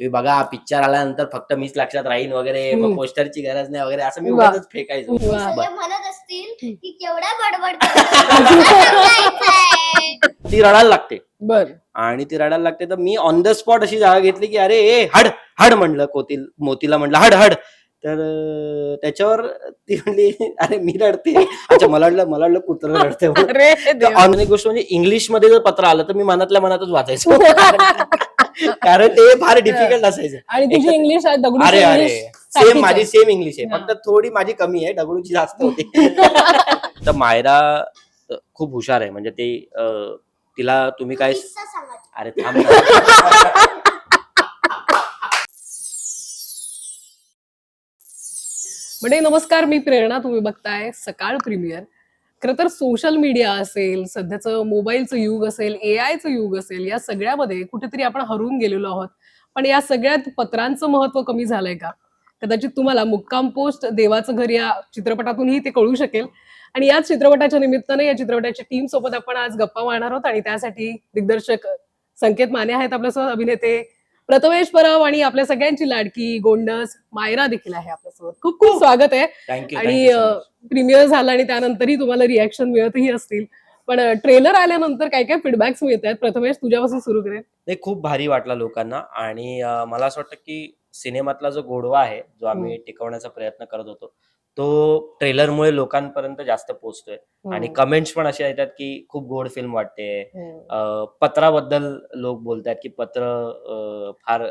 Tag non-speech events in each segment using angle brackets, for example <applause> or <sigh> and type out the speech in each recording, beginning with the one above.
तुम्ही बघा पिक्चर आल्यानंतर फक्त मीच लक्षात राहीन वगैरे हम्म. पोस्टरची गरज नाही वगैरे असं मी वा. उगाचच फेकायचो वा. सगळे बस. म्हणत असतील की केवढा बडबड करतोय. <laughs> ती रडायला लागते बर आणि ती रडायला लागते तर मी ऑन द स्पॉट अशी जागा घेतली की अरे ए हड हड म्हणलं कोतील मोतीला म्हणलं हड हड तर अं, त्याच्यावर ती म्हणली अरे मी रडते अच्छा मला वाटलं मला वाटलं कुत्र रडते म्हणून. <laughs> अरे तर देवा. ऑन एक गोष्ट म्हणजे इंग्लिशमध्ये जर पत्र आलं तर मी मनातल्या मनातच वाचायचो <laughs> कारण ते फार डिफिकल्ट असायचं आणि तुझी इंग्लिश अरे अरे सारखीच सेम माझी आहे. सेम इंग्लिश आहे हा. फक्त थोडी माझी कमी आहे दगडूची जास्त होती <laughs> तर मायरा अ, खूप हुशार आहे म्हणजे ते अ, तिला तुम्ही काय किस्सा सांगा. अरे थांब ना. म्हणजे नमस्कार मी प्रेरणा. तुम्ही बघताय सकाळ प्रीमियर. खरं तर सोशल मीडिया असेल सध्याचं मोबाईलचं युग असेल ए आयचं युग असेल या सगळ्यामध्ये कुठेतरी आपण हरवून गेलेलो आहोत. पण या सगळ्यात पत्रांचं महत्त्व कमी झालंय का? कदाचित तुम्हाला मुक्काम पोस्ट देवाचं घर या चित्रपटातूनही ते कळू शकेल. आणि याच चित्रपटाच्या निमित्तानं या चित्रपटाच्या टीम सोबत आपण आज गप्पा मारणार आहोत. आणि त्यासाठी दिग्दर्शक संकेत माने आहेत आपल्यासोबत अभिनेते प्रथमेश परब आणि आपल्या सगळ्यांची लाडकी गोंडस मायरा देखील आहे आपल्यासोबत. खूप खूप स्वागत आहे. आणि प्रीमियर झाला आणि त्यानंतरही तुम्हाला रिॲक्शन मिळतही असतील. पण ट्रेलर आल्यानंतर काय काय फीडबॅक्स मिळत आहेत? प्रथमेश तुझ्यापासून सुरू करेल ते खूप भारी वाटला लोकांना आणि मला असं वाटतं की सिनेमातला जो गोडवा आहे जो आम्ही टिकवण्याचा प्रयत्न करत होतो तो ट्रेलरमुळे लोकांपर्यंत जास्त पोहोचतोय. आणि कमेंट्स पण असे येतात की खूप गोड फिल्म वाटते. अ, पत्राबद्दल लोक बोलतात की पत्र फार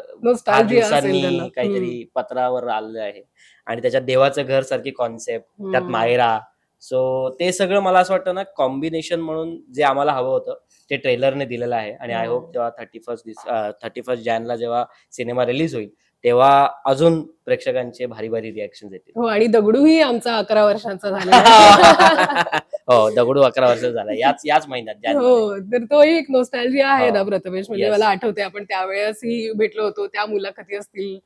फार दिवसांनी. काहीतरी पत्रावर आलेलं आहे. आणि त्याच्यात देवाचं घर सारखी कॉन्सेप्ट. त्यात मायरा. सो ते सगळं मला असं वाटतं ना कॉम्बिनेशन म्हणून जे आम्हाला हवं होतं ते ट्रेलरने दिलेलं आहे. आणि आय. होप जेव्हा थर्टी फर्स्ट थर्टी फर्स्ट जॅनला जेव्हा सिनेमा रिलीज होईल तेव्हा अजून प्रेक्षकांचे भारी भारी रिॲक्शन येतील. हो आणि दगडूही आमचा अकरा वर्षांचा झाला. <laughs> हो दगडू अकरा वर्ष झाला. याच याच महिन्यात. हो तर तोही एक नोस्टॅल्जिया आहे ना हो. प्रथमेश. म्हणजे. मला आठवते आपण त्यावेळेसही भेटलो होतो त्या मुलाखती असतील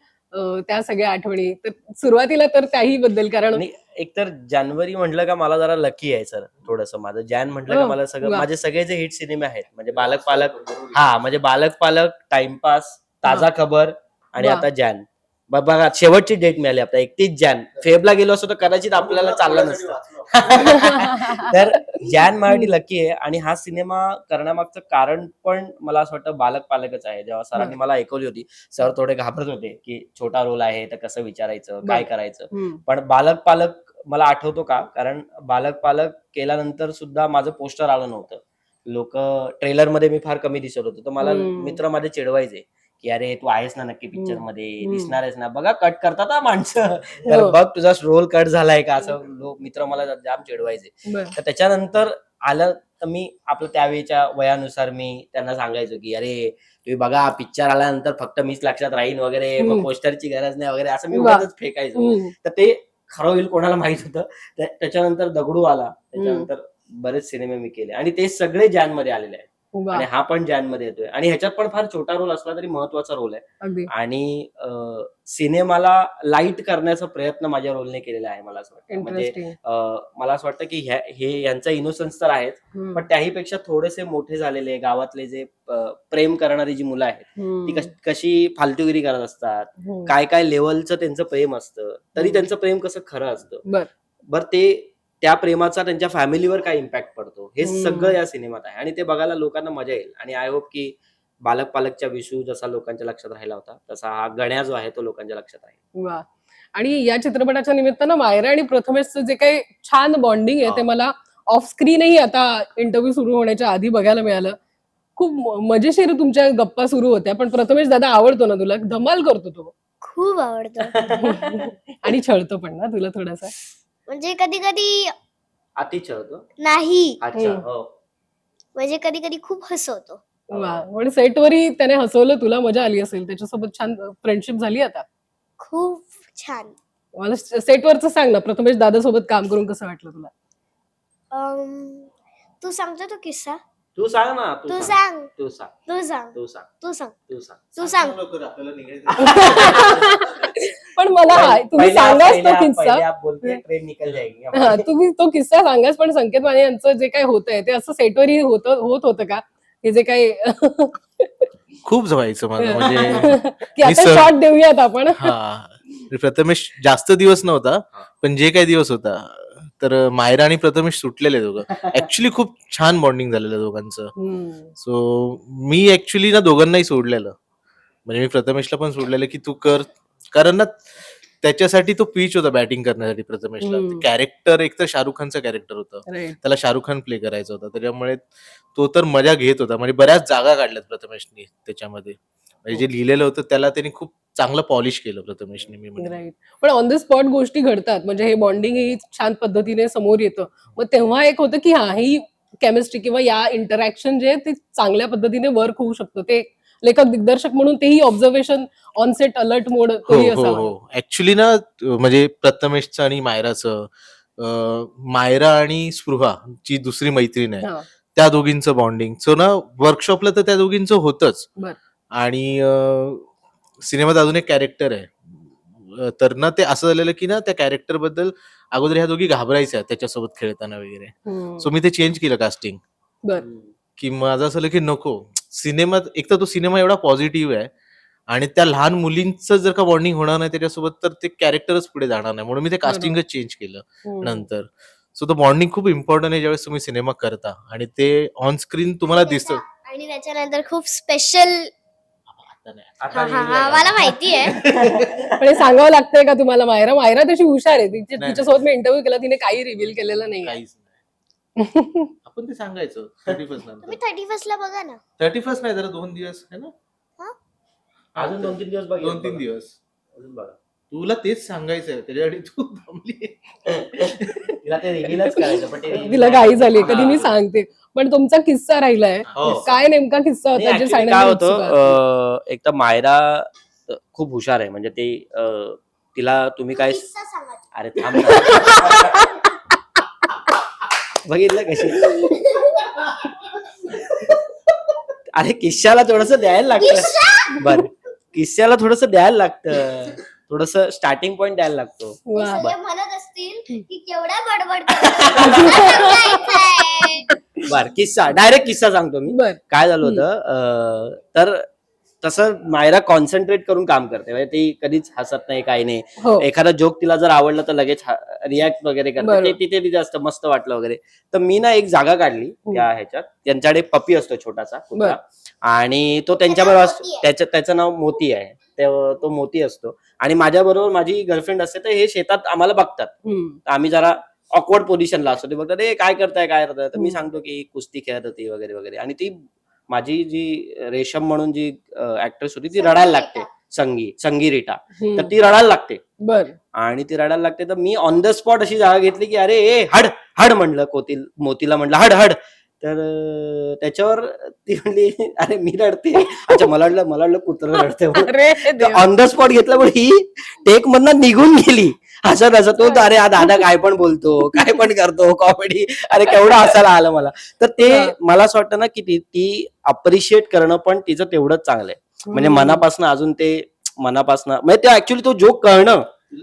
त्या सगळ्या आठवणी. तर सुरुवातीला तर त्याही बद्दल कारण आणि एकतर जानेवारी म्हटलं का मला जरा लकी आहे सर थोडस माझं. जॅन म्हटलं का हो, मला सगळं. माझे सगळे जे हिट सिनेमे आहेत म्हणजे बालक पालक हा म्हणजे बालक पालक टाइमपास ताजा खबर आणि वा. आता जॅन. ब- बघा शेवटची डेट मिळाली आपल्याला एकतीस जॅन. फेबला गेलो असतो तर कदाचित आपल्याला चाललं नसतं. <laughs> तर जॅन माझ्यासाठी लकी आहे आणि हा सिनेमा करण्यामागचं कारण पण मला असं वाटतं बालक पालकच आहे. जेव्हा सरांनी मला ऐकवली होती सर थोडे घाबरत होते की छोटा रोल आहे तर कसं विचारायचं काय बरं. करायचं? हम्म. पण बालक पालक मला आठवतो का? कारण बालक पालक केल्यानंतर सुद्धा माझं पोस्टर आलं नव्हतं. लोक ट्रेलरमध्ये मी फार कमी दिसत होतो. तर मला हम्म. मित्र माझे चिडवायचे. की अरे तू आहेस ना नक्की पिक्चर. मध्ये हम्म. दिसणार आहेस ना बघा कट करतात हा माणसं तर हो. बघ तुझा रोल कट झालाय का असं लोक मित्र मला जाम चिडवायचे बरं. तर त्याच्यानंतर आलं तर मी आपलं त्यावेळेच्या वयानुसार मी त्यांना सांगायचो की अरे तुम्ही बघा पिक्चर आल्यानंतर फक्त मीच लक्षात राहीन वगैरे हम्म. पोस्टरची गरज नाही वगैरे असं मी वा. उगाचच फेकायचो हम्म. तर ते खरं होईल कोणाला माहीत होतं त्या- त्याच्यानंतर दगडू आला त्याच्यानंतर बरेच सिनेमे मी केले आणि ते सगळे जॅनमध्ये आलेले आहेत आणि हा पण जॅनमध्ये येतोय. आणि ह्याच्यात पण फार छोटा रोल असला तरी महत्त्वाचा रोल आहे. आणि सिनेमाला लाइट करण्याचा प्रयत्न माझ्या रोलने केलेला आहे मला असं वाटतं. म्हणजे मला असं वाटतं की हे यांचा इनोसन्स तर आहेच पण त्याही पेक्षा थोडेसे मोठे झालेले गावातले जे प्रेम करणारी जी मुलं आहेत ती कश- फालतूगिरी करत असतात काय काय लेवलचं त्यांचं प्रेम असतं तरी. त्यांचं प्रेम कसं खरं असतं. बर ते त्या प्रेमाचा त्यांच्या फॅमिलीवर काय इम्पॅक्ट पडतो? हे. सगळं या सिनेमात आहे आणि ते बघायला लोकांना मजा येईल. आणि आय होप की बालक पालकच्या विषू जसा लोकांच्या लक्षात राहिला होता तसा हा गण्या जो आहे तो लोकांच्या लक्षात राहील. वा. आणि या चित्रपटाच्या निमित्तानं मायरा आणि प्रथमेशचं जे काही छान बॉन्डिंग आहे ते. मला ऑफ स्क्रीनही आता इंटरव्ह्यू सुरू होण्याच्या आधी बघायला मिळालं. खूप मजेशीर तुमच्या गप्पा सुरू होत्या पण प्रथमेश दादा आवडतो ना तुला? धमाल करतो तो. खूप आवडतं. <laughs> आणि छळतो पण ना तुला थोडासा? म्हणजे कधी कधी अतिच होतो? नाही. अच्छा हम्म. हो. म्हणजे कधी कधी खूप हसवतो. वा म्हणजे सेटवरही त्याने हसवलं तुला मजा आली असेल. त्याच्यासोबत छान फ्रेंडशिप झाली आता? खूप छान. मला सेटवरच सांग ना प्रथमेश दादा सोबत काम करून कसं वाटलं तुला? अम, तू सांगतो तो किस्सा. तू सांग ना तू सांग. तू सांग. तू सांग. तू सांग. तू सांग. तू सांग. तू सांग. लवकर आपल्याला निघायचं <laughs> <laughs> पण मला हा- तुम्ही सांगाच तो किस्सा. बोलते ट्रेन निकल जाएगी. <laughs> हा, तुम्ही तो किस्सा सांगाच पण संकेत माने यांचं जे काही होतंय ते असं सेटवरही होत होत होतं का? हे जे काही खूप व्हायचं मला म्हणजे की आता सर- शॉर्ट देऊयात आपण. हा. प्रथमेश जास्त दिवस नव्हता पण जे काही दिवस होता तर मायरा आणि प्रथमेश सुटलेले दोघं. <laughs> ऍक्च्युली खूप छान बॉन्डिंग झालेलं दोघांचं. सो मी ऍक्च्युली ना दोघांनाही सोडलेलं. म्हणजे मी प्रथमेशला पण सोडलेलं की तू कर. कारण ना त्याच्यासाठी तो पीच होता बॅटिंग करण्यासाठी प्रथमेशला. कॅरेक्टर एक तर शाहरुख खानचं कॅरेक्टर होतं. त्याला शाहरुख खान प्ले करायचा होता. त्याच्यामुळे तो तर मजा घेत होता. म्हणजे बऱ्याच जागा काढल्यात प्रथमेशनी त्याच्यामध्ये. म्हणजे जे लिहिलेलं होतं त्याला त्यांनी खूप चांगलं पॉलिश केलं प्रथमेशने मी. राईट पण ऑन द स्पॉट गोष्टी घडतात. म्हणजे हे बॉन्डिंग ही छान पद्धतीने समोर येतं. मग तेव्हा एक होतं की हा ही केमिस्ट्री किंवा या इंटरॅक्शन जे ते चांगल्या पद्धतीने वर्क होऊ शकतं. ते लेखक दिग्दर्शक म्हणून तेही observation on set alert mode हो हो हो. ऍक्च्युली ना म्हणजे प्रथमेशचं आणि मायराचं मायरा आणि स्पृहा जी दुसरी मैत्रीण आहे हा, त्या दोघींचं बॉन्डिंग सो ना वर्कशॉपला तर त्या दोघींचं होतच. आणि अं, सिनेमात अजून एक कॅरेक्टर आहे. अं, तर ना ते असं झालेलं की ना त्या कॅरेक्टरबद्दल अगोदर ह्या दोघी घाबरायच्या त्याच्यासोबत खेळताना वगैरे. सो मी ते चेंज केलं कास्टिंग बर. की माझं असं झालं की नको. सिनेमात एक तर तो सिनेमा एवढा पॉझिटिव्ह आहे आणि त्या लहान मुलींचं जर का बॉन्डिंग होणार नाही त्याच्यासोबत तर ते कॅरेक्टरच पुढे जाणार नाही. म्हणून मी ते कास्टिंगच चेंज केलं. नंतर. सो तो बॉन्डिंग खूप इम्पॉर्टंट आहे ज्यावेळेस तुम्ही सिनेमा करता. आणि ते ऑन स्क्रीन तुम्हाला दिसतं. आणि त्याच्यानंतर खूप स्पेशल हा हा हा. मला माहिती आहे पण हे सांगावं लागतंय का तुम्हाला मायरा? मायरा तशी हुशार आहे. तिच्या- नाही. तिच्यासोबत मी इंटरव्ह्यू केला तिने काही रिव्हील केलेलं नाही काहीच नाही. <laughs> आपण ते सांगायचं थर्टी फर्स्ट तुम्ही नंतर थर्टी फर्स्ट ला बघा ना. थर्टी फर्स्ट नाही जरा दोन दिवस आहे ना? अजून दोन तीन दिवस बघ दोन तीन दिवस. अजून बघा. तुला तेच सांगायचंय त्याच्यासाठी तू थांबली. <laughs> तिला ते रिव्हीलच करायचं पण ते reveal तिला. घाई झाली कधी मी हा. सांगते. पण तुमचा किस्सा राहिलाय. हो. काय नेमका किस्सा होता जे actually सांगण्यात होतं. अं, एक तर मायरा अं, खूप हुशार आहे. म्हणजे ती अं, तिला तुम्ही काय किस्सा सांगा. अरे थांब ना. बघितलं कशी? अरे किस्साला थोडस द्यायला लागतं. बर. किस्साला थोडस द्यायला लागतं. थोडस स्टार्टिंग पॉइंट द्यायला लागतो. वा. सगळे म्हणत असतील की केवढा बडबड. बर किस्सा. डायरेक्ट किस्सा सांगतो मी. बर. काय झालं होतं अं, तर तसं मायरा कॉन्सन्ट्रेट करून काम करते. म्हणजे ती कधीच हसत नाही काही नाही. हो. एखादा जोक तिला जर आवडला तर लगेच रिॲक्ट वगैरे करते. बरोबर. ते तिथे तिथे असतं मस्त वाटलं वगैरे. तर मी ना एक जागा काढली त्या ह्याच्यात. त्यांच्याकडे पपी असतो छोटासा कुत्रा बर. आणि तो त्यांच्याबरोबर. त्याचं त्याचं नाव मोती आहे. ते- तो मोती असतो. आणि माझ्या बरोबर माझी गर्लफ्रेंड असते तर हे शेतात आम्हाला बघतात. आम्ही जरा ऑकवर्ड पोझिशनला असतो. ते बघतात ए काय करताय काय करताय? तर मी. सांगतो की कुस्ती खेळत होती वगैरे वगैरे. आणि ती माझी जी रेशम म्हणून जी ऍक्ट्रेस होती ती रडायला लागते. संगी संगी रीटा. तर. ती रडायला लागते. बर. आणि ती रडायला लागते. तर मी ऑन द स्पॉट अशी जागा घेतली की अरे ए हड हड म्हणलं कोतील मोतीला म्हणलं हड हड. तर त्याच्यावर ती म्हणली अरे मी रडते अच्छा मला वाटलं मला वाटलं कुत्र रडते. ऑन द स्पॉट घेतल्यामुळे ही टेक मधनं निघून गेली हसत हसत तो अरे हा दादा काय पण बोलतो काय पण करतो कॉमेडी अरे केवढं हसायला आलं मला तर ते. मला असं वाटतं ना की ती ती अप्रिशिएट करणं पण तिचं तेवढंच चांगलं आहे म्हणजे. मनापासून अजून ते मनापासून म्हणजे ते ऍक्च्युली तो जोक कळणं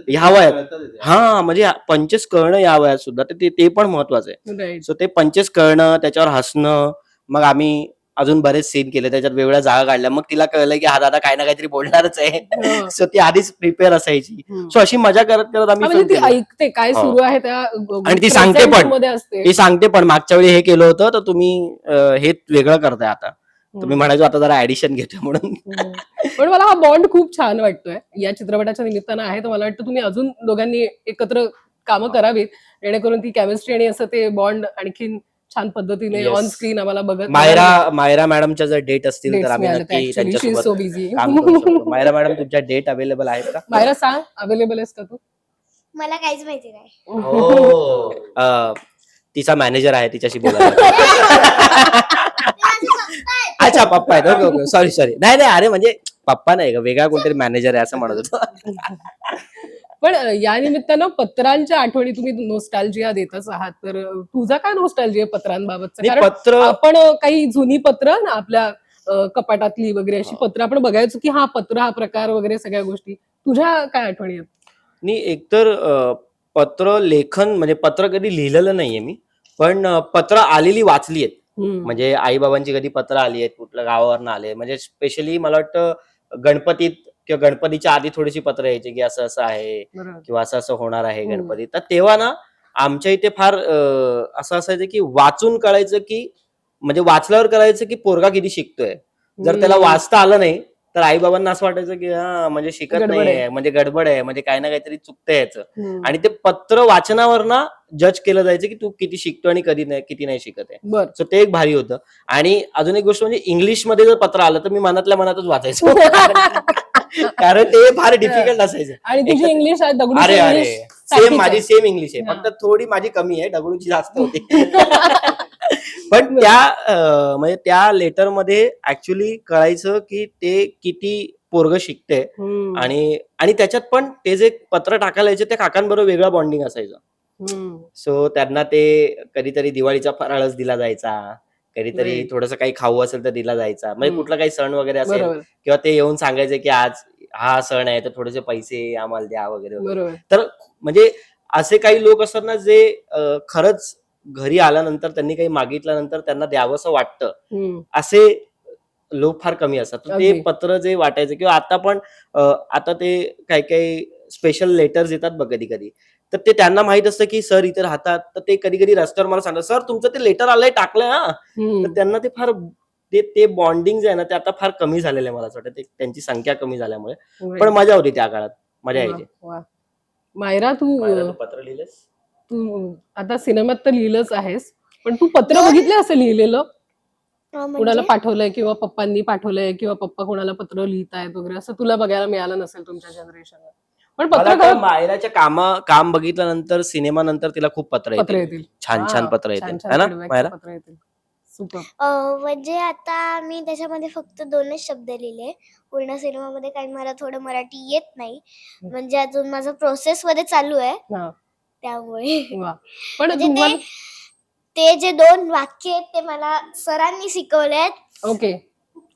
ह्या वयात हा म्हणजे पंचेस कळणं या वयात सुद्धा तर ते ते पण महत्वाचं आहे. सो ते पंचेस कळणं त्याच्यावर हसणं मग आम्ही अजून बरेच सीन केले त्याच्यात वेगवेगळ्या जागा काढल्या मग तिला कळलं की हा दादा काही ना काहीतरी बोलणारच आहे हो. सो ती आधीच प्रिपेअर असायची. सो अशी मजा करत करत हा, आम्ही म्हणजे. ऐकते काय हो. सुरू आहे त्या आणि ती सांगते पण. मध्ये असते ती सांगते पण मागच्या वेळी हे केलं होतं तर तुम्ही हे वेगळं करताय आता तुम्ही म्हणायचो आता जरा ऍडिशन घेतो म्हणून हम्म. पण मला हा बॉन्ड खूप छान वाटतोय या चित्रपटाच्या निमित्तानं आहे तर मला वाटतं तुम्ही अजून दोघांनी एकत्र कामं करावीत जेणेकरून ती केमिस्ट्री आणि असं ते बॉन्ड आणखीन छान पद्धतीने Yes. ऑन स्क्रीन आम्हाला बघत मायरा मायरा मॅडमच्या जर डेट असतील तर आम्ही मिळाल्या नक्की तर actually. She is so त्यांच्यासोबत busy. काम करू शकतो मायरा मॅडम तुमच्या डेट अवेलेबल आहेत का मायरा सांग अवेलेबल आहेस का तू मला काहीच माहिती नाही हो अं, तिचा मॅनेजर आहे तिच्याशी बोलायला <laughs> ते माझे पप्पा आहेत. अच्छा पप्पा आहेत. Okay okay. सॉरी सॉरी नाही नाही अरे म्हणजे पप्पा नाही का? वेगळा कोणतरी मॅनेजर आहे असं म्हणत होतो. पण या निमित्तानं पत्रांच्या आठवणी तुम्ही नोस्टॅल्जिया देतच आहात. तर तुझा काय नोस्टॅल्जिया पत्रांबाबतचा? मी कारण पत्र आपण काही जुनी पत्र ना आपल्या अ, कपाटातली वगैरे अशी. पत्र आपण बघायचो की हा पत्र हा प्रकार वगैरे सगळ्या गोष्टी. तुझ्या काय आठवणी आहेत? मी एकतर अं, पत्र लेखन म्हणजे पत्र कधी लिहिलेलं नाहीये मी. पण अं, पत्र आलेली वाचली आहेत. म्हणजे आई बाबांची कधी पत्र आली आहेत कुठल्या गावावरनं आले म्हणजे स्पेशली मला वाटतं गणपतीत किंवा गणपतीच्या आधी थोडीशी पत्र यायची की असं असं आहे. किंवा असं असं होणार आहे हम्म. गणपती तर तेव्हा ना आमच्या इथे फार असं असायचं की वाचून कळायचं की म्हणजे वाचल्यावर कळायचं की पोरगा किती शिकतोय जर त्याला. वाचता आलं नाही तर आई बाबांना असं वाटायचं की हा म्हणजे शिकत नाही. म्हणजे गडबड आहे म्हणजे काही ना काहीतरी चुकतंय याचं हम्म. आणि ते पत्र वाचनावर ना जज केलं जायचं की तू किती शिकतो आणि कधी नाही किती नाही शिकत आहे. बर. सो ते एक भारी होतं. आणि अजून एक गोष्ट म्हणजे इंग्लिशमध्ये जर पत्र आलं तर मी मनातल्या मनातच वाचायचो. <laughs> कारण ते फार डिफिकल्ट असायचं. आणि तुझी इंग्लिश अरे अरे. सेम माझी. सेम इंग्लिश आहे. फक्त थोडी माझी कमी आहे दगडूची जास्त <laughs> होती. पण त्या म्हणजे त्या लेटरमध्ये ऍक्च्युली कळायचं की ते किती पोरग शिकते. आणि आणि त्याच्यात पण ते जे पत्र टाकायला यायचे त्या काकांबरोबर वेगळं बॉन्डिंग असायचं. हम्म. सो त्यांना ते कधीतरी दिवाळीचा फराळच दिला जायचा कधीतरी. थोडस काही खाऊ असेल तर दिला जायचा म्हणजे हम्म. कुठला काही सण वगैरे असेल बरोबर किंवा ते येऊन सांगायचे की आज हा सण आहे तर थोडेसे पैसे आम्हाला द्या वगैरे वगैरे बरोबर तर म्हणजे असे काही लोक असतात ना जे अं, खरंच घरी आल्यानंतर त्यांनी काही मागितल्यानंतर त्यांना द्यावंसं वाटतं हम्म. असे लोक फार कमी असतात तर ते अगदी. पत्र जे वाटायचे किंवा आता पण अं, आता ते काही काही स्पेशल लेटर्स येतात बघ कधी कधी तर ते त्यांना माहीत असतं की सर इथे राहतात. तर ते कधी कधी रस्त्यावर मला सांगतात सर तुमचं ते लेटर आलंय टाकलंय हा. तर त्यांना ते फार ते ते बॉन्डिंग जे आहे ना ते आता फार कमी झालेलं आहे मला असं वाटतं. ते त्यांची संख्या कमी झाल्यामुळे. पण मजा होती त्या काळात. मजा यायची. मायरा तू पत्र लिहिलेस तू आता सिनेमात तर लिहिलंच आहेस पण तू पत्र बघितलं असं लिहिलेलं? अं, कुणाला म्हणजे पाठवलंय किंवा पप्पांनी पाठवलंय किंवा पप्पा कोणाला पत्र लिहितायत वगैरे असं तुला बघायला मिळालं नसेल तुमच्या जनरेशनला पण मला पत्र वाटतं खरं मायराच्या कामा काम बघितल्यानंतर सिनेमा नंतर तिला खूप पत्र पत्र येतील. येतील छान छान हा, पत्र छान येतील. छान है ना feedback मायरा? पत्र येतील. सुपर. अं, म्हणजे आता मी त्याच्यामध्ये फक्त दोनच शब्द लिहिले. पूर्ण सिनेमामध्ये काही मला थोडं मराठी येत नाही. म्हणजे अजून माझं प्रोसेस मध्ये चालू आहे. हा. त्यामुळे. वा. पण म्हणजे तुम्हाला ते ते जे दोन वाक्य आहेत ते मला सरांनी शिकवलेत ओके.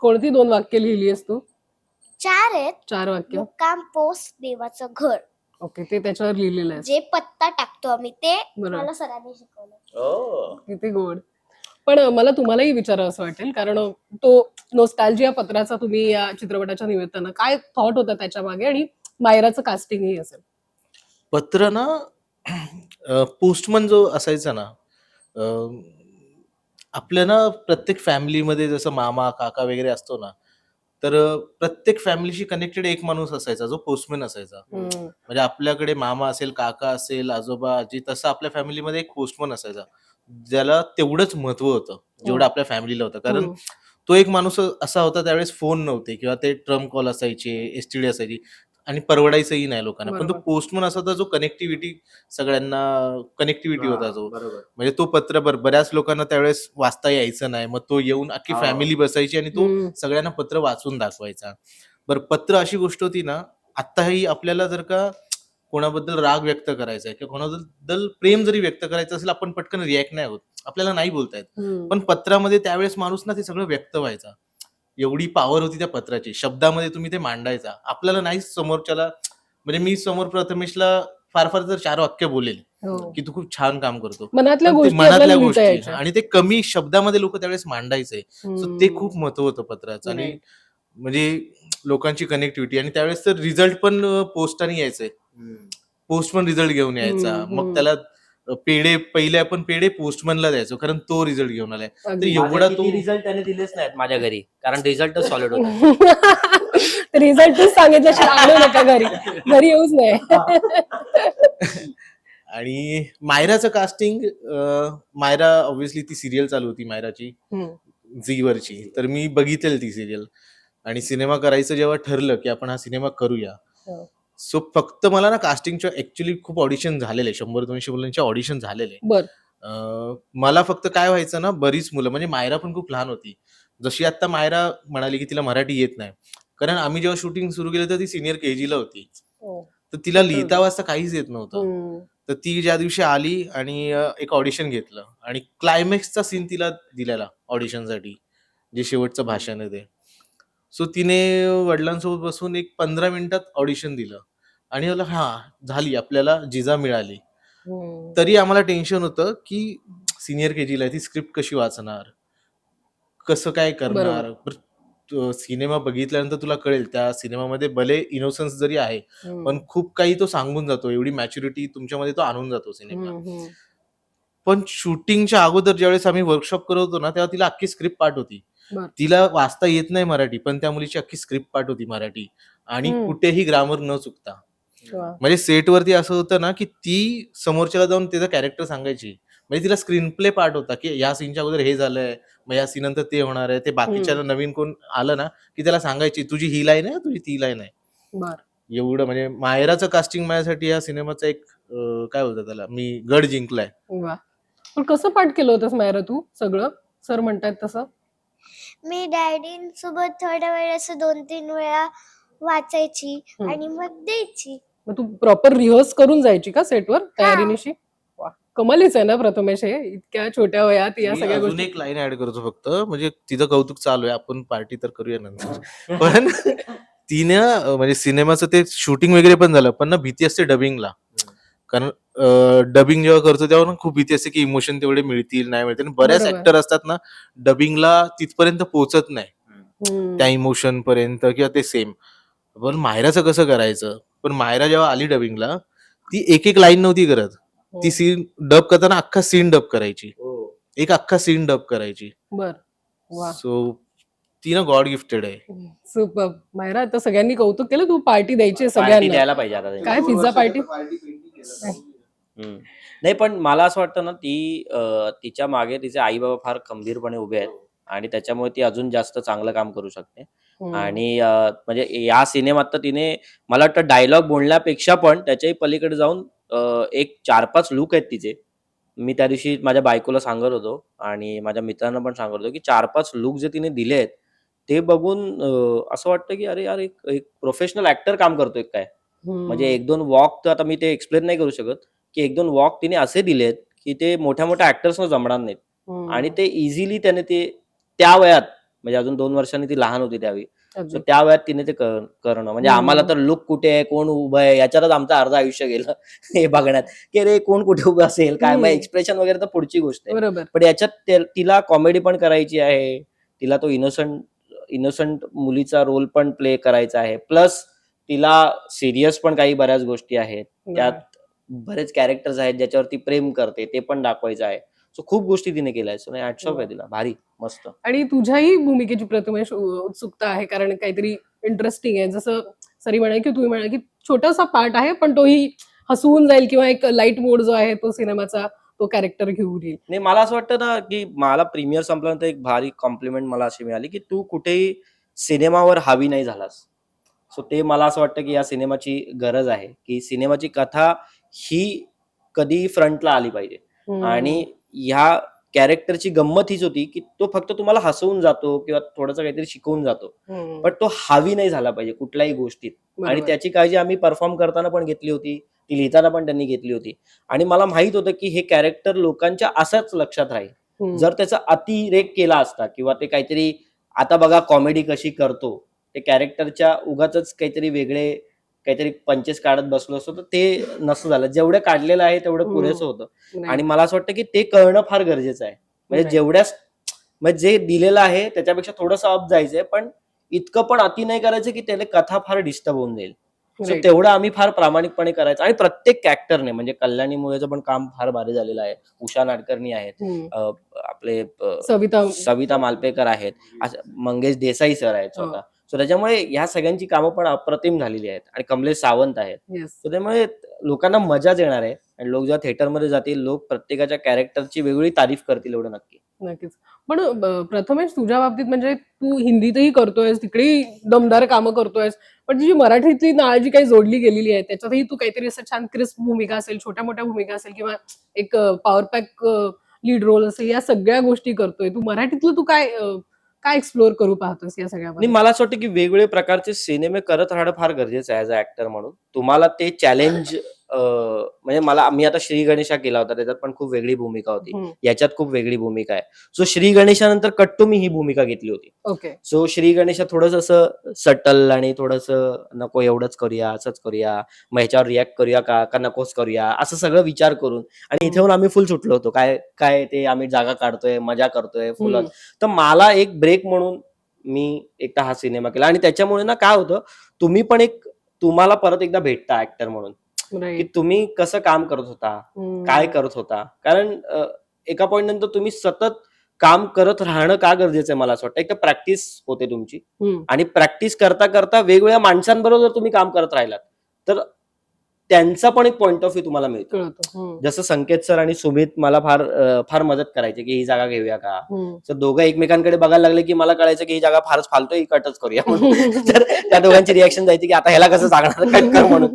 कोणती दोन वाक्य लिहिलीस तू? चार आहेत. चार वाक्य. मुक्काम पोस्ट देवाचं घर. ओके ते त्याच्यावर लिहिलेलं आहे. जे पत्ता टाकतो आम्ही ते बरोबर. मला सरांनी शिकवलं. ओ. किती गोड. पण मला तुम्हालाही विचारावं असं वाटेल कारण तो नोस्टॅल्जिया पत्राचा तुम्ही या चित्रपटाच्या निमित्तानं काय थॉट होता त्याच्यामागे आणि मायराचं कास्टिंगही असेल. पत्र ना पोस्टमन जो असायचा ना अं, आपल्या ना प्रत्येक फॅमिलीमध्ये जसं मामा काका वगैरे असतो ना तर प्रत्येक फॅमिलीशी कनेक्टेड एक माणूस असायचा जो पोस्टमॅन असायचा हम्म. म्हणजे आपल्याकडे मामा असेल काका असेल आजोबा आजी तसं आपल्या फॅमिलीमध्ये एक पोस्टमन असायचा ज्याला तेवढंच महत्त्व होतं जेवढं हो. आपल्या फॅमिलीला होतं कारण हम्म. तो एक माणूस असा होता त्यावेळेस फोन नव्हते किंवा ते ट्रम्प कॉल असायचे एसटीडी असायची आणि परवडायचंही नाही लोकांना पण तो. पोस्टमन असा होता जो कनेक्टिव्हिटी सगळ्यांना कनेक्टिव्हिटी हा, होता जो म्हणजे तो पत्र बर बऱ्याच लोकांना त्यावेळेस वाचता यायचं नाही मग तो येऊन अख्खी. फॅमिली बसायची आणि तो. सगळ्यांना पत्र वाचून दाखवायचा बरं पत्र अशी गोष्ट होती ना आत्ताही आपल्याला जर का कोणाबद्दल राग व्यक्त करायचा आहे किंवा कोणाबद्दल प्रेम जरी व्यक्त करायचं असेल आपण पटकन रिॲक्ट नाही होत आपल्याला नाही बोलता येत. पण पत्रामध्ये त्यावेळेस माणूस ना ते सगळं व्यक्त व्हायचा एवढी पॉवर होती त्या पत्राची शब्दामध्ये तुम्ही ते मांडायचा आपल्याला नाही समोरच्याला म्हणजे मी समोर प्रथमेशला फार फार तर चार वाक्य बोलेल हो. की तू खूप छान काम करतो मनातल्या गोष्टी. आणि ते कमी शब्दामध्ये लोक त्यावेळेस मांडायचे सो. ते खूप महत्त्व होतं पत्राचं आणि. म्हणजे लोकांची कनेक्टिव्हिटी आणि त्यावेळेस तर रिझल्ट पण पोस्टाने यायचे पोस्ट पण रिझल्ट घेऊन यायचा मग. त्याला पेढे पहिले आपण पेढे पोस्टमनला द्यायचो कारण तो रिझल्ट घेऊन आलाय. तर एवढा तो रिझल्ट त्याने दिलेच नाहीत माझ्या घरी कारण रिझल्टच सॉलिड होता रिझल्ट सांगितल्याशिवाय आणू नका घरी घरी येऊच नाही <laughs> आणि मायराचं कास्टिंग मायरा ऑब्व्हियसली ती सिरियल चालू होती मायराची. झी वरची तर मी बघितलेली ती सिरियल आणि सिनेमा करायचं जेव्हा ठरलं की आपण हा सिनेमा करूया हो. सो फक्त मला ना कास्टिंगच्या ऍक्च्युली खूप ऑडिशन झालेले शंभर दोनशे मुलांचे ऑडिशन झालेले. बर. अं, मला फक्त काय व्हायचं ना बरीच मुलं म्हणजे मायरा पण खूप लहान होती. जशी आता मायरा म्हणाली की तिला मराठी येत नाही. कारण आम्ही जेव्हा शूटिंग सुरू केलं तर ती सिनियर के ला होती. हो. तर तिला लिहिता वाचता काहीच येत नव्हतं. हम्म. तर ती ज्या दिवशी आली आणि अं, एक ऑडिशन घेतलं. आणि क्लायमॅक्सचा सीन तिला दिलेला ऑडिशनसाठी जे शेवटचं भाषण आहे ते. सो तिने वडिलांसोबत बसून एक पंधरा मिनिटात ऑडिशन दिलं आणि मला हा झाली आपल्याला जिजा मिळाली हम्म. तरी आम्हाला टेन्शन होतं की सिनियर के जीला ती स्क्रिप्ट कशी वाचणार कसं काय करणार पर- सिनेमा बघितल्यानंतर तुला कळेल त्या सिनेमामध्ये भले इनोसन्स जरी आहे हम्म. पण खूप काही तो सांगून जातो एवढी मॅच्युरिटी तुमच्यामध्ये तो आणून जातो सिनेमा. पण शूटिंगच्या अगोदर ज्यावेळेस आम्ही वर्कशॉप करत होतो ना तेव्हा तिला अख्खी स्क्रिप्ट पाठ होती. तिला वाचता येत नाही मराठी पण त्या मुलीची अख्खी स्क्रिप्ट पाठ होती मराठी. आणि. कुठेही ग्रामर न चुकता. म्हणजे सेटवरती असं होतं ना की ती समोरच्याला जाऊन त्याचं कॅरेक्टर सांगायची. म्हणजे तिला स्क्रीन प्ले पार्ट होता की या सीनच्या अगोदर हे झालंय मग या सीन नंतर ते होणार आहे. ते बाकीच्या नवीन कोण आलं ना की त्याला सांगायची तुझी ही लाईन आहे तुझी ती लाईन आहे. बर. एवढं म्हणजे मायराचं कास्टिंग माझ्यासाठी या सिनेमाचा एक काय होतं त्याला मी गड जिंकलाय. पण कसं पाठ केलं होतंस मायरा तू सगळं? सर म्हणतायत तसं? मी डॅडींसोबत थोड्या वेळ असं दोन तीन वेळा वाचायची हम्म. आणि मग द्यायची. मग तू प्रॉपर रिहर्स करून जायची का सेटवर तयारीनिशी? वा कमालीच आहे ना प्रथमेश हे? इतक्या छोट्या वयात या मी सगळ्या अजून गोष्टी एक लाईन ऍड करतो फक्त. म्हणजे तिचं कौतुक चालू आहे. आपण पार्टी तर करूया नंतर. पण तिने म्हणजे सिनेमाचं ते शूटिंग वगैरे पण झालं. पण ना भीती असते डबिंगला कारण डबिंग जेव्हा करतो तेव्हा ना खूप भीती असते की इमोशन तेवढे मिळतील नाही मिळतील. आणि बऱ्याच बरोबर. ऍक्टर असतात ना डबिंगला तिथपर्यंत पोहोचत नाही. हम्म. त्या इमोशन पर्यंत किंवा ते सेम पण मायराचं कसं करायचं? पण मायरा जेव्हा आली डबिंगला ती एक एक लाईन नव्हती करत. ती हो. सीन डब करताना अख्खा सीन डब करायची. हो. एक अख्खा सीन डब करायची. बर. वा. सो ती ना गॉड गिफ्टेड आहे. सुपर मायरा आता सगळ्यांनी कौतुक केलं तू पार्टी द्यायची आहे पार्टी सगळ्यांना. द्यायला पाहिजे आता काय पिझ्झा पार्टी? हम्म. नाही पण मला असं वाटतं ना ती तिच्यामागे तिचे आई बाबा फार खंबीरपणे उभे आहेत आणि त्याच्यामुळे ती अजून जास्त चांगलं काम करू शकते. आणि म्हणजे या सिनेमात तर तिने मला वाटतं डायलॉग बोलण्यापेक्षा पण त्याच्याही पलीकडे जाऊन एक चार पाच लुक आहेत तिचे. मी त्या दिवशी माझ्या बायकोला सांगत होतो आणि माझ्या मित्रांना पण सांगत होतो की चार पाच लुक जे तिने दिले आहेत ते बघून असं वाटतं की अरे यार एक एक प्रोफेशनल ऍक्टर काम करतोय काय. म्हणजे एक दोन वॉक तर आता मी ते एक्सप्लेन नाही करू शकत. की एक दोन वॉक तिने असे दिलेत की ते मोठ्या मोठ्या ऍक्टर्सना जमणार नाहीत. आणि ते इझिली त्याने ते त्या वयात म्हणजे अजून दोन वर्षांनी ती लहान होती त्यावेळी. सो त्या वयात तिने ते कर- करणं. म्हणजे. आम्हाला तर लुक कुठे आहे कोण उभं आहे याच्यातच आमचं अर्ध आयुष्य गेलं <laughs> हे बघण्यात. की रे कोण कुठे उभं असेल काय? मग. एक्सप्रेशन वगैरे तर पुढची गोष्ट आहे. पण याच्यात तिला कॉमेडी पण करायची आहे. तिला तो इनोसंट इनोसंट मुलीचा रोल पण प्ले करायचा आहे. प्लस तिला सिरियस पण काही बऱ्याच गोष्टी आहेत. त्यात बरेच कॅरेक्टर्स आहेत ज्याच्यावरती प्रेम करते ते पण दाखवायचं आहे. सो खूप गोष्टी तिने केल्या सो नाही आहे तिला भारी मस्त. आणि तुझ्याही भूमिकेची प्रथमेश उ- उत्सुकता आहे कारण काहीतरी इंटरेस्टिंग आहे. जसं सरी म्हणाले की तुम्ही म्हणाल की छोटासा पार्ट आहे पण तोही हसवून जाईल किंवा एक लाइट मोड जो आहे तो सिनेमाचा तो कॅरेक्टर घेऊन येईल. नाही मला असं वाटतं ना की मला प्रीमियर संपल्यानंतर एक भारी कॉम्प्लिमेंट मला अशी मिळाली की तू कुठेही सिनेमावर हावी नाही झालास. सो ते मला असं वाटतं की या सिनेमाची गरज आहे की सिनेमाची कथा ही कधी फ्रंटला आली पाहिजे. आणि ह्या कॅरेक्टरची गंमत हीच होती की तो फक्त तुम्हाला हसवून जातो किंवा थोडंसं काहीतरी शिकवून जातो. पण तो हावी नाही झाला पाहिजे कुठल्याही गोष्टीत आणि. त्याची काळजी आम्ही परफॉर्म करताना पण घेतली होती ती लिहिताना पण त्यांनी घेतली होती आणि मला माहीत होतं की हे कॅरेक्टर लोकांच्या असंच लक्षात राहील. जर त्याचा अतिरेक केला असता किंवा ते काहीतरी आता बघा कॉमेडी कशी करतो ते कॅरेक्टरच्या उगाच काहीतरी वेगळे काहीतरी पंचेस काढत बसलो असतो तर ते नसतं झालं जेवढं काढलेलं आहे तेवढं. पुरेसं होतं. आणि मला असं वाटतं की ते कळणं फार गरजेचं आहे म्हणजे. जेवढ्या म्हणजे जे दिलेलं आहे त्याच्यापेक्षा थोडंसं अप जायचंय पण इतकं पण अति नाही करायचं की त्याला कथा फार डिस्टर्ब होऊन जाईल सो. तेवढं आम्ही फार प्रामाणिकपणे करायचं आणि प्रत्येक कॅरेक्टरने म्हणजे कल्याणी मुळेचं पण काम फार भारी झालेलं आहे उषा नाडकर्णी आहेत आपले सविता सविता मालपेकर आहेत मंगेश देसाई सर आहेत हो. स्वतः सो त्याच्यामुळे ह्या सगळ्यांची कामं पण अप्रतिम झालेली आहेत आणि कमलेश सावंत आहेत. सो त्यामुळे लोकांना मजाच येणार आहे आणि लोक जेव्हा थिएटरमध्ये जातील लोक प्रत्येकाच्या कॅरेक्टरची वेगळी तारीफ करतील एवढं नक्की. नक्कीच. पण प्रथमेश तुझ्या बाबतीत म्हणजे तू हिंदीतही करतोयस तिकडेही दमदार कामं करतोयस पण तुझी मराठीतली नाळ जी काही जोडली गेलेली आहे त्याच्यातही तू काहीतरी असं छान क्रिस्प भूमिका असेल छोट्या मोठ्या भूमिका असेल किंवा एक पॉवर पॅक लीड रोल असेल या सगळ्या गोष्टी करतोय. तू मराठीतलं तू काय काय एक्सप्लोअर करू पाहतोस या सगळ्या मला असं वाटतं की वेगवेगळे प्रकारचे सिनेमे करत राहणं फार गरजेचं आहे ऍज अ ऍक्टर म्हणून. तुम्हाला ते चॅलेंज म्हणजे मला मी आता श्री गणेशा केला होता त्याच्यात पण खूप वेगळी भूमिका होती. याच्यात खूप वेगळी भूमिका आहे. सो श्री गणेशानंतर कट्टू मी ही भूमिका घेतली होती. ओके. सो श्री गणेशा थोडस असं सटल आणि थोडस नको एवढंच करूया असंच करूया मग ह्याच्यावर रिॲक्ट करूया का का नकोच करूया असं सगळं विचार करून आणि इथे येऊन आम्ही फुल सुटलो होतो. काय काय ते आम्ही जागा काढतोय मजा करतोय फुल. तर मला एक ब्रेक म्हणून मी एकटा हा सिनेमा केला आणि त्याच्यामुळे ना काय होतं तुम्ही पण एक तुम्हाला परत एकदा भेटता ऍक्टर म्हणून. की तुम्ही कसं काम करत होता काय करत होता? कारण एका पॉईंट नंतर तुम्ही सतत काम करत राहणं का गरजेचं आहे मला असं वाटतं? एक तर प्रॅक्टिस होते तुमची आणि प्रॅक्टिस करता करता वेगवेगळ्या माणसांबरोबर जर तुम्ही काम करत राहिलात. तर त्यांचा पण एक पॉइंट ऑफ व्ह्यू तुम्हाला मिळतो. हम्म. जसं संकेत सर आणि सुमित मला फार फार मदत करायचे की ही जागा घेऊया का? हम्म. तर दोघं एकमेकांकडे बघायला लागले की मला कळायचं की ही जागा फारच फालतोय ही कटच करूया म्हणून. <laughs> तर त्या दोघांची रिॲक्शन जायची की आता ह्याला कसं सांगणार कट कर म्हणून.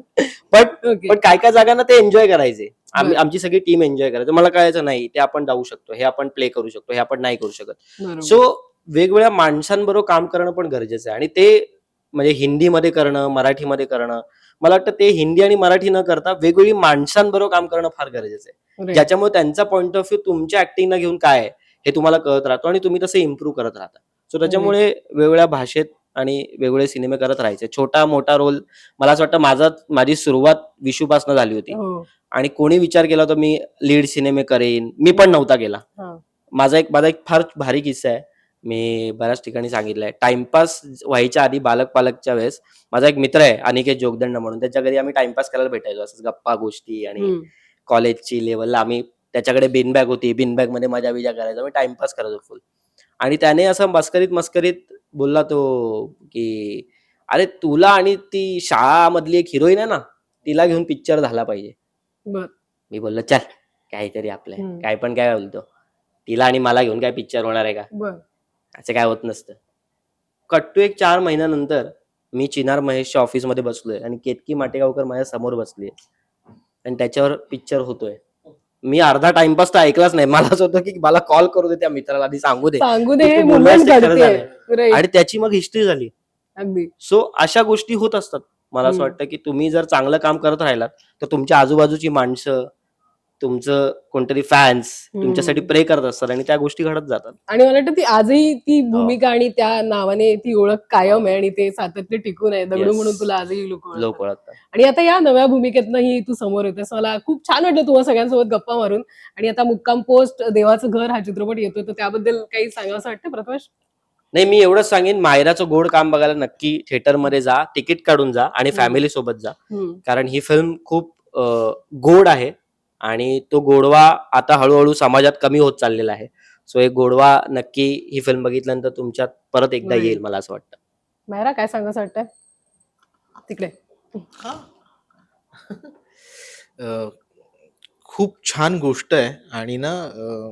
पण पण काय काय जागांना ते एन्जॉय करायचे. आम्ही. आमची सगळी टीम एन्जॉय करायचं. मला कळायचं नाही ते आपण जाऊ शकतो हे आपण प्ले करू शकतो हे आपण नाही करू शकत. सो वेगवेगळ्या माणसांबरोबर काम करणं पण गरजेचं आहे. आणि ते म्हणजे हिंदीमध्ये करणं मराठीमध्ये करणं मला वाटतं ते हिंदी आणि मराठी न करता वेगवेगळी माणसांबरोबर काम करणं फार गरजेचं आहे. ज्याच्यामुळे त्यांचा पॉइंट ऑफ व्ह्यू तुमच्या ऍक्टिंगला घेऊन काय आहे हे तुम्हाला कळत राहतो आणि तुम्ही तसं इम्प्रूव्ह करत राहता सो त्याच्यामुळे वेगवेगळ्या भाषेत आणि वेगवेगळे सिनेमे करत राहायचे छोटा मोठा रोल मला असं वाटतं माझा माझी सुरुवात विशूपासून झाली होती हो. आणि कोणी विचार केला होता मी लीड सिनेमे करेन मी पण नव्हता हा. माझा एक माझा एक फार भारी किस्सा आहे मी बऱ्याच ठिकाणी सांगितलंय. टाइमपास व्हायच्या आधी बालक पालकच्या वेळेस माझा एक मित्र आहे अनिकेत जोगदंड म्हणून. त्याच्या घरी आम्ही टाइमपास करायला भेटायचो. असंच गप्पा गोष्टी आणि. कॉलेजची लेवलला आम्ही त्याच्याकडे बिनबॅग होती. बिनबॅगमध्ये मजा बिजा करायचो. मी टाइमपास करायचो फुल आणि त्याने असं मस्करीत मस्करीत बोलला तो की अरे तुला आणि ती शाळामधली एक हिरोईन आहे ना तिला घेऊन पिक्चर झाला पाहिजे. मी बोललो चल काहीतरी आपलं. काय पण काय बोलतो. तिला आणि मला घेऊन काय पिक्चर होणार आहे का? असं काय होत नसतं. कट्टू एक चार महिन्यानंतर मी चिनार महेशच्या ऑफिसमध्ये बसलोय आणि केतकी माटेगावकर माझ्यासमोर बसली आणि त्याच्यावर पिक्चर होतोय. मी अर्धा टाइमपास तर ऐकलाच नाही. मला असं होतं की मला कॉल करू दे त्या मित्राला आधी सांगू दे. सांगू दे. आणि त्याची मग हिस्ट्री झाली. अगदी. सो अशा गोष्टी होत असतात. मला असं. वाटतं की तुम्ही जर चांगलं काम करत राहिलात तर तुमच्या आजूबाजूची माणसं तुमचं कोणतरी फॅन्स. तुमच्यासाठी प्रे करत असतात आणि त्या गोष्टी घडत जातात. आणि मला वाटतं ती आजही ती हो. भूमिका आणि त्या नावाने ती ओळख कायम आहे आणि ते सातत्य टिकून आहे. दगडू. म्हणून तुला आजही लोक लोक ओळखतात. आणि आता या नव्या भूमिकेतनंही तू समोर येतेस मला खूप छान वाटलं तुम्हाला सगळ्यांसोबत गप्पा मारून. आणि आता मुक्काम पोस्ट देवाचं घर हा चित्रपट येतोय. तर त्याबद्दल काही सांगावं वाटतं प्रथमेश नाही मी एवढंच सांगेन. मायराचं गोड काम बघायला नक्की थिएटरमध्ये जा तिकीट काढून जा आणि. फॅमिली सोबत जा. कारण ही फिल्म खूप गोड आहे. आणि तो गोडवा आता हळूहळू समाजात कमी होत चाललेला आहे. सो एक गोडवा नक्की ही फिल्म बघितल्यानंतर तुमच्यात परत एकदा. येईल मला असं वाटतं. मायरा काय सांगावं वाटतंय? तिकडे. अ, खूप छान गोष्ट आहे आणि ना अ,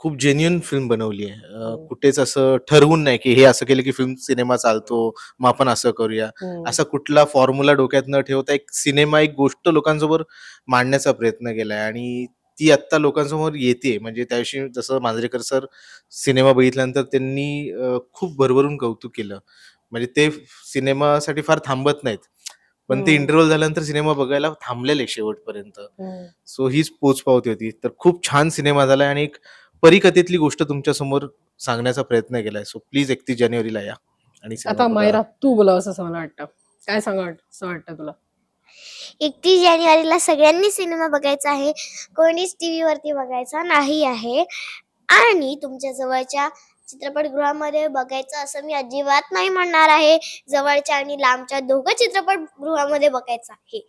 खूप जेन्युन फिल्म बनवली आहे हो. कुठेच असं ठरवून नाही की हे असं केलं की फिल्म सिनेमा चालतो मग आपण असं करूया हम्म. असा कुठला फॉर्म्युला डोक्यात न ठेवता एक सिनेमा एक गोष्ट लोकांसमोर मांडण्याचा प्रयत्न केलाय आणि ती आत्ता लोकांसमोर येते म्हणजे त्याविषयी जसं मांजरेकर सर सिनेमा बघितल्यानंतर त्यांनी खूप भरभरून कौतुक केलं म्हणजे ते सिनेमासाठी फार थांबत नाहीत पण ते. इंटरव्हल झाल्यानंतर सिनेमा बघायला थांबलेले शेवटपर्यंत. सो हीच पोचपावती होती तर खूप छान सिनेमा झालाय आणि एक परिकथेतली गोष्ट तुमच्यासमोर सांगण्याचा प्रयत्न केलाय. सो प्लीज एकतीस जानेवारीला या आणि आता. मायरा तू बोलावं असं मला वाटतं. काय सांगा असं वाटतं तुला? एकतीस जानेवारीला सगळ्यांनी सिनेमा बघायचा आहे. कोणीच टीव्ही वरती बघायचा नाही आहे. आणि तुमच्या जवळच्या चित्रपटगृहामध्ये बघायचं असं मी अजिबात नाही म्हणणार आहे. जवळच्या आणि लांबच्या दोघं चित्रपटगृहामध्ये बघायचं आहे.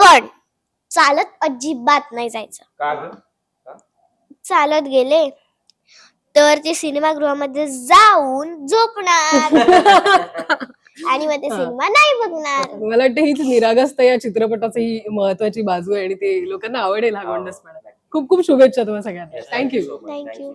पण चालत अजिबात नाही जायचं. चालत गेले तर ते सिनेमागृहामध्ये जाऊन झोपणार. <laughs> आणि मग ते हा. सिनेमा नाही बघणार. मला वाटतं हीच निरागसता या चित्रपटाची ही महत्वाची बाजू आहे आणि ते लोकांना आवडेल हा गोंडसपणा खूप खूप शुभेच्छा तुम्हाला सगळ्यांना. Thank you you.